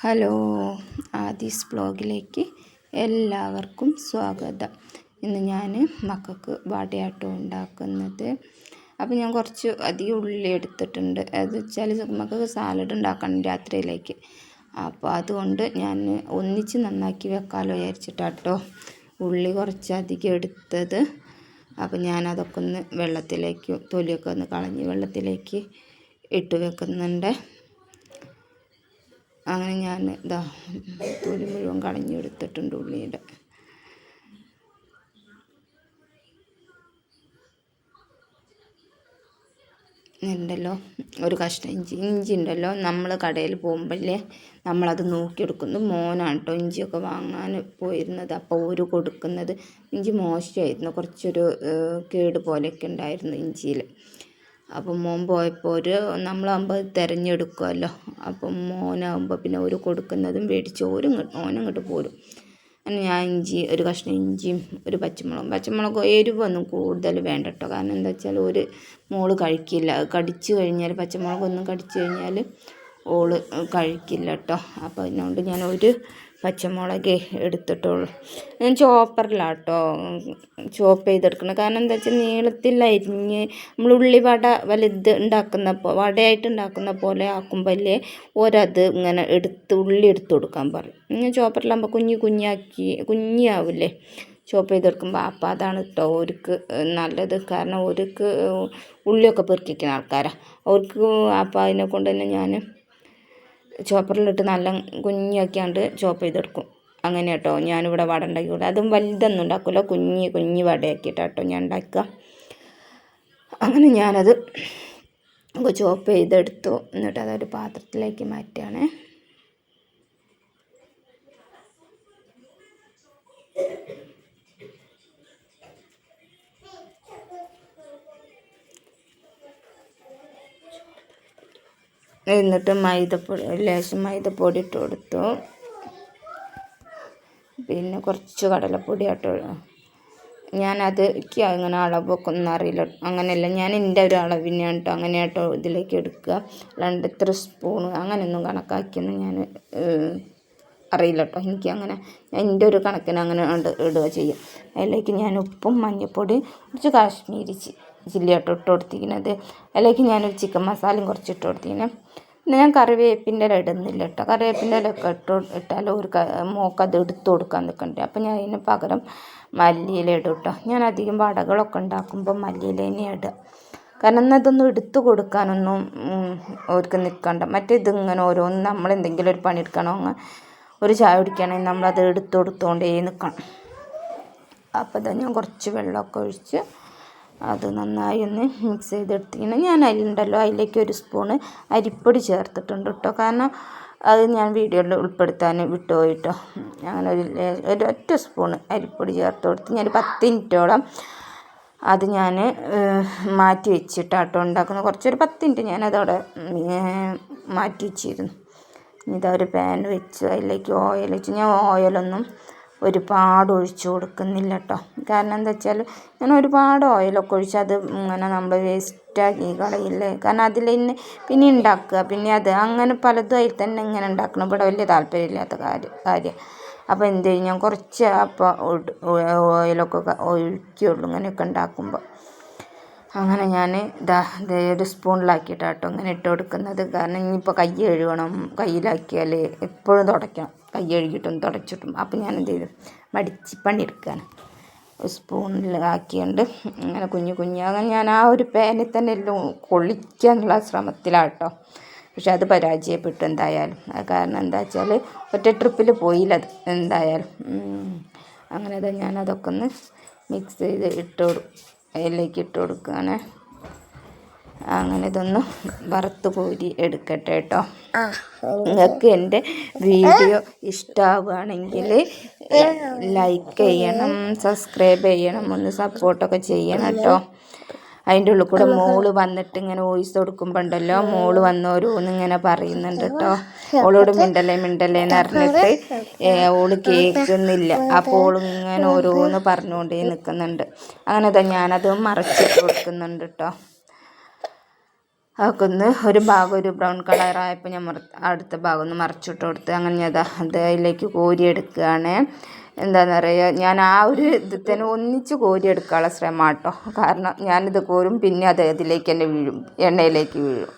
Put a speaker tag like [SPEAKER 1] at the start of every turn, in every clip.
[SPEAKER 1] Hello Aadhi's ബ്ലോഗിലേക്ക് എല്ലാവർക്കും സ്വാഗതം. ഇന്ന് ഞാൻ മക്കൾക്ക് വടയാട്ടം ഉണ്ടാക്കുന്നത്. അപ്പോൾ ഞാൻ കുറച്ച് അധികം ഉള്ളി എടുത്തിട്ടുണ്ട്. അത് വെച്ചാൽ മക്കൾക്ക് സാലഡ് ഉണ്ടാക്കണം രാത്രിയിലേക്ക്. അപ്പോൾ അതുകൊണ്ട് ഞാൻ ഒന്നിച്ച് നന്നാക്കി വെക്കാമല്ലോ വിചാരിച്ചിട്ടാട്ടോ ഉള്ളി കുറച്ച് അധികം എടുത്തത്. അപ്പോൾ ഞാനതൊക്കെ ഒന്ന് വെള്ളത്തിലേക്ക് തൊലിയൊക്കെ ഒന്ന് കളഞ്ഞ് വെള്ളത്തിലേക്ക് ഇട്ട് വെക്കുന്നുണ്ട്. അങ്ങനെ ഞാൻ ഇതാ തൊലി മുഴുവൻ കളഞ്ഞെടുത്തിട്ടുണ്ട് ഉള്ളിയുടെ. ഉണ്ടല്ലോ ഒരു കഷ്ണം ഇഞ്ചി. ഇഞ്ചി ഉണ്ടല്ലോ നമ്മൾ കടയിൽ പോകുമ്പോഴേ നമ്മളത് നോക്കിയെടുക്കുന്നു മോനാണ് കേട്ടോ ഇഞ്ചിയൊക്കെ വാങ്ങാൻ പോയിരുന്നത് അപ്പോൾ ഒരു കൊടുക്കുന്നത്. ഇഞ്ചി മോശമായിരുന്നു കുറച്ചൊരു കേട് പോലെയൊക്കെ ഉണ്ടായിരുന്നു ഇഞ്ചിയിൽ. അപ്പം മോൻ പോയപ്പോൾ ഒരു നമ്മളാകുമ്പോൾ തിരഞ്ഞെടുക്കുമല്ലോ. അപ്പം മോനാകുമ്പോൾ പിന്നെ ഒരു കൊടുക്കുന്നതും മേടിച്ച് ഓരും ഓനങ്ങോട്ട് പോരും. അങ്ങനെ ഞാൻ ഇഞ്ചി ഒരു കഷ്ണം ഇഞ്ചിയും ഒരു പച്ചമുളകും. പച്ചമുളക് എരിവൊന്നും കൂടുതൽ വേണ്ട കേട്ടോ കാരണം എന്താ വെച്ചാൽ ഒരു മോൾ കഴിക്കില്ല. കടിച്ചു കഴിഞ്ഞാൽ പച്ചമുളകൊന്നും കടിച്ചു കഴിഞ്ഞാൽ ഓൾ കഴിക്കില്ല കേട്ടോ അപ്പോൾ അതിനോണ്ട് ഞാൻ ഒരു പച്ചമുളക് എടുത്തിട്ടുള്ളൂ. ഞാൻ ചോപ്പറിലാണ് കേട്ടോ ചോപ്പ് ചെയ്തെടുക്കണം. കാരണം എന്താ വെച്ചാൽ നീളത്തിൽ അരിഞ്ഞ് നമ്മൾ ഉള്ളി വട വലുത് ഉണ്ടാക്കുന്ന വടയായിട്ട് ഉണ്ടാക്കുന്ന പോലെ ആക്കുമ്പോഴല്ലേ ഒരത് ഇങ്ങനെ എടുത്ത് ഉള്ളി എടുത്ത് കൊടുക്കാൻ പറയും. ഇങ്ങനെ ചോപ്പറിലാകുമ്പോൾ കുഞ്ഞു കുഞ്ഞാക്കി കുഞ്ഞാവില്ലേ ചോപ്പ് ചെയ്തെടുക്കുമ്പോൾ അപ്പം അതാണ് കേട്ടോ അവർക്ക് നല്ലത്. കാരണം അവർക്ക് ഉള്ളിയൊക്കെ പെറുക്കിക്കുന്ന ആൾക്കാരാണ് അവർക്ക് അപ്പം അതിനെ കൊണ്ട് തന്നെ ഞാൻ ചോപ്പറിലിട്ട് നല്ല കുഞ്ഞാക്കിയാണ്ട് ചോപ്പ് ചെയ്തെടുക്കും. അങ്ങനെ കേട്ടോ ഞാനിവിടെ വട ഉണ്ടാക്കി കൊടുക്കും അതും വലുതൊന്നും ഉണ്ടാക്കില്ല കുഞ്ഞ് കുഞ്ഞ് വടയാക്കിയിട്ടാണ് കേട്ടോ ഞാൻ ഉണ്ടാക്കുക. അങ്ങനെ ഞാനത് ചോപ്പ് ചെയ്തെടുത്തു. എന്നിട്ട് അതൊരു പാത്രത്തിലേക്ക് മാറ്റുകയാണ്. എന്നിട്ട് മൈദപ്പൊടി ലേശം മൈദപ്പൊടി ഇട്ട് കൊടുത്തു. പിന്നെ കുറച്ച് കടലപ്പൊടി ആട്ടോ ഞാനത് എനിക്ക് അങ്ങനെ അളവൊക്കെ ഒന്നും അറിയില്ല. അങ്ങനെയല്ല ഞാൻ എന്റെ ഒരു അളവിനാണ് കേട്ടോ അങ്ങനെ കേട്ടോ ഇതിലേക്ക് എടുക്കുക. അല്ലാണ്ട് ഇത്ര സ്പൂണ് അങ്ങനെയൊന്നും കണക്കാക്കിയൊന്നും ഞാൻ അറിയില്ല കേട്ടോ എനിക്ക് അങ്ങനെ എന്റെ ഒരു കണക്കിന് അങ്ങനെ ഇടുക ചെയ്യും. അതിലേക്ക് ഞാൻ ഉപ്പും മഞ്ഞൾപ്പൊടി കുറച്ച് കാശ്മീരി ചില്ലി ആട്ടോ ഇട്ട് കൊടുത്തിരിക്കുന്നത് അതിലേക്ക് ഞാനൊരു ചിക്കൻ മസാലയും കുറച്ച് ഇട്ട് കൊടുത്തിരിക്കുന്നത് പിന്നെ ഞാൻ കറിവേപ്പിന്റെ ഇല ഇടുന്നില്ല കേട്ടോ. കറിവേപ്പിന്റെ ഇല ഒക്കെ ഇട്ട് ഇട്ടാൽ ഒരു മോക്ക് അത് എടുത്ത് കൊടുക്കാൻ നിൽക്കണ്ടേ അപ്പോൾ ഞാൻ അതിന് പകരം മല്ലിയില ഇടും കേട്ടോ. ഞാൻ അധികം വടകളൊക്കെ ഉണ്ടാക്കുമ്പോൾ മല്ലിയില തന്നെ ഇടുക. കാരണം എന്നാൽ ഇതൊന്നും എടുത്തു കൊടുക്കാനൊന്നും അവർക്ക് നിൽക്കണ്ട മറ്റേ ഇതിങ്ങനെ ഓരോന്ന് നമ്മൾ എന്തെങ്കിലും ഒരു പണി എടുക്കണോ? ഒരു ചായ കുടിക്കണമെങ്കിൽ നമ്മളത് എടുത്തു കൊടുത്തുകൊണ്ടേ നിൽക്കണം അപ്പോൾ ഞാൻ കുറച്ച് വെള്ളമൊക്കെ ഒഴിച്ച് അത് നന്നായി ഒന്ന് മിക്സ് ചെയ്തെടുത്തിങ്ങനെ ഞാൻ അതിലുണ്ടല്ലോ അതിലേക്ക് ഒരു സ്പൂണ് അരിപ്പൊടി ചേർത്തിട്ടുണ്ട് കേട്ടോ കാരണം അത് ഞാൻ വീഡിയോയിൽ ഉൾപ്പെടുത്താൻ വിട്ടുപോയിട്ടോ അങ്ങനെ ഒരു ഒരു ഒറ്റ സ്പൂണ് അരിപ്പൊടി ചേർത്ത് കൊടുത്ത് ഞാൻ പത്ത് മിനിറ്റോളം അത് ഞാൻ മാറ്റി വെച്ചിട്ടാട്ടോ ഉണ്ടാക്കുന്നത്. കുറച്ചൊരു പത്ത് മിനിറ്റ് ഞാനതവിടെ മാറ്റി വെച്ചിരുന്നു. ഇതാ ഒരു പാൻ വെച്ച്. അതിലേക്ക് ഓയിൽ വെച്ച്. ഞാൻ ഓയിലൊന്നും ഒരുപാട് ഒഴിച്ച് കൊടുക്കുന്നില്ല കേട്ടോ. കാരണം എന്താ വെച്ചാൽ ഞാൻ ഒരുപാട് ഓയിലൊക്കെ ഒഴിച്ച് അത് ഇങ്ങനെ നമ്മൾ വേസ്റ്റാക്കി കളയില്ലേ? കാരണം അതിൽ തന്നെ പിന്നെ ഉണ്ടാക്കുക പിന്നെ അത് അങ്ങനെ പലതും അതിൽ തന്നെ ഇങ്ങനെ ഉണ്ടാക്കണം ഇവിടെ വലിയ താല്പര്യമില്ലാത്ത കാര്യം കാര്യം. അപ്പോൾ എന്ത് ചെയ്യും? ഞാൻ കുറച്ച് അപ്പോൾ ഓയിലൊക്കെ ഒഴിക്കുള്ളൂ ഇങ്ങനെയൊക്കെ ഉണ്ടാക്കുമ്പോൾ അങ്ങനെ ഞാൻ ഇതാ ഒരു സ്പൂണിലാക്കിയിട്ടാണ് കേട്ടോ ഇങ്ങനെ ഇട്ട് കൊടുക്കുന്നത്. കാരണം ഇനിയിപ്പോൾ കൈ കഴുകണം കയ്യിലാക്കിയാൽ എപ്പോഴും തുടയ്ക്കണം. കൈ കഴുകിയിട്ടും തുടച്ചിട്ടും. അപ്പോൾ ഞാൻ എന്ത് ചെയ്തു? മടിച്ച് പണിയെടുക്കുകയാണ് സ്പൂണിലാക്കിയുണ്ട് അങ്ങനെ കുഞ്ഞു കുഞ്ഞു. അങ്ങനെ ഞാൻ ആ ഒരു പാനിൽ തന്നെ എല്ലാം കൊള്ളിക്കാനുള്ള ശ്രമത്തിലാട്ടോ. പക്ഷെ അത് പരാജയപ്പെട്ടു എന്തായാലും. കാരണം എന്താ വെച്ചാൽ ഒറ്റ ട്രിപ്പിൽ പോയില്ല അത് എന്തായാലും. അങ്ങനെ അത് ഞാനതൊക്കെ ഒന്ന് മിക്സ് ചെയ്ത് ഇട്ട് അതിലേക്ക് ഇട്ട് കൊടുക്കുകയാണ് അങ്ങനെ ഇതൊന്ന് വറുത്ത് കോരി എടുക്കട്ടെ കേട്ടോ. നിങ്ങൾക്ക് എന്റെ വീഡിയോ ഇഷ്ടമാവുകയാണെങ്കിൽ ലൈക്ക് ചെയ്യണം സബ്സ്ക്രൈബ് ചെയ്യണം ഒന്ന് സപ്പോർട്ടൊക്കെ ചെയ്യണം കേട്ടോ. അതിന്റെ ഉള്ളിൽ കൂടെ മോൾ വന്നിട്ട് ഇങ്ങനെ വോയിസ് കൊടുക്കുമ്പോൾ ഉണ്ടല്ലോ മോൾ വന്നോരോന്ന് ഇങ്ങനെ പറയുന്നുണ്ട് കേട്ടോ. ഓളോട് മിണ്ടല്ലേ മിണ്ടല്ലേ എന്ന് പറഞ്ഞിട്ട് ഓൾ കേൾക്കുന്നില്ല. അപ്പോൾ ഓളിങ്ങനെ ഇങ്ങനെ ഓരോന്ന് പറഞ്ഞുകൊണ്ടേ നിൽക്കുന്നുണ്ട്. അങ്ങനെ തന്നെ ഞാനത് മറച്ചിട്ട് കൊടുക്കുന്നുണ്ട് കേട്ടോ. അതൊക്കെ ഒരു ഭാഗം ഒരു ബ്രൗൺ കളറായപ്പോൾ ഞാൻ അടുത്ത ഭാഗം ഒന്ന് മറിച്ചിട്ട് കൊടുത്ത് അങ്ങനെ ഞാൻ അത് അതിലേക്ക് കോരിയെടുക്കുകയാണ് എന്താണെന്ന് പറയുക ഞാൻ ആ ഒരു ഇത് തന്നെ ഒന്നിച്ച് കോരിയെടുക്കാനുള്ള ശ്രമം കേട്ടോ കാരണം ഞാനിത് കോരും പിന്നെ അത് ഇതിലേക്ക് തന്നെ വീഴും എണ്ണയിലേക്ക് വീഴും.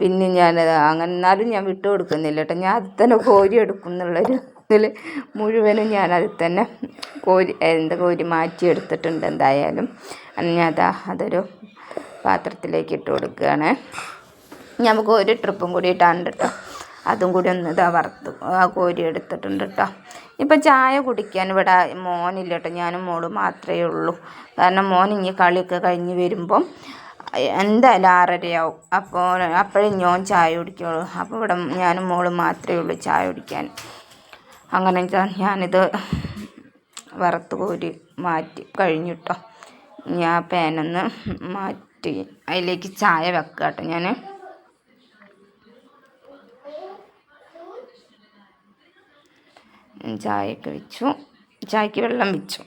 [SPEAKER 1] പിന്നെ ഞാൻ അങ്ങനെ എന്നാലും ഞാൻ വിട്ടു കൊടുക്കുന്നില്ല കേട്ടോ. ഞാൻ അത് തന്നെ കോരിയെടുക്കും എന്നുള്ളൊരു ഇതിൽ മുഴുവനും ഞാൻ അതിൽ തന്നെ കോരി എന്താ കോരി മാറ്റിയെടുത്തിട്ടുണ്ട് എന്തായാലും. ഞാൻ അതാ അതൊരു പാത്രത്തിലേക്ക് ഇട്ട് കൊടുക്കുകയാണ്. നമുക്ക് ഒരു ട്രിപ്പും കൂടി ഇട്ടാണ്ട് കേട്ടോ. അതും കൂടി ഒന്ന് ഇതാ വറുത്ത് ആ കോരി എടുത്തിട്ടുണ്ട് കേട്ടോ. ഇപ്പം ചായ കുടിക്കാൻ ഇവിടെ മോനില്ല കേട്ടോ. ഞാനും മോളും മാത്രമേ ഉള്ളൂ. കാരണം മോൻ ഇനി കളിയൊക്കെ കഴിഞ്ഞ് വരുമ്പം എന്തായാലും ആറരയാവും. അപ്പോൾ അപ്പോഴേ ഞാൻ ചായ കുടിക്കുള്ളൂ. അപ്പോൾ ഇവിടെ ഞാനും മോളും മാത്രമേ ഉള്ളൂ ചായ കുടിക്കാൻ. അങ്ങനെ ഞാനിത് വറുത്ത് കോരി മാറ്റി കഴിഞ്ഞു കേട്ടോ. ഞാൻ പേനൊന്ന് മാറ്റി അതിലേക്ക് ചായ വെക്കാം കേട്ടോ ഞാൻ ചായയൊക്കെ വെച്ചു. ചായക്ക് വെള്ളം വെച്ചു.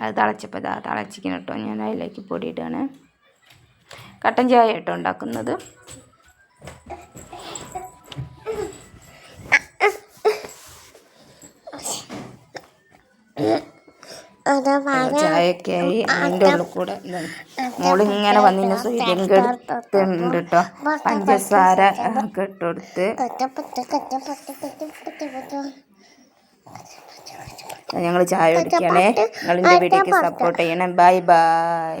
[SPEAKER 1] അത് തിളച്ചപ്പോൾ ഇതാ തിളച്ചിക്കണം കേട്ടോ. ഞാൻ അതിലേക്ക് പൊടിയിടുകയാണ്. കട്ടൻ ചായ കേട്ടോ ഉണ്ടാക്കുന്നത്. ചായയൊക്കെ ആയി അതിന്റെ ഉള്ളിൽ കൂടെ മോളിങ്ങനെ വന്നിന് സ്വൈര്യം കെടുത്തുണ്ട് കേട്ടോ പഞ്ചസാര ഒക്കെ ഇട്ടുകൊടുത്ത് ഞങ്ങൾ ചായ കുടിക്കണേ നിങ്ങളിന്റെ വീട്ടിലേക്ക് സപ്പോർട്ട് ചെയ്യണേ ബൈ ബൈ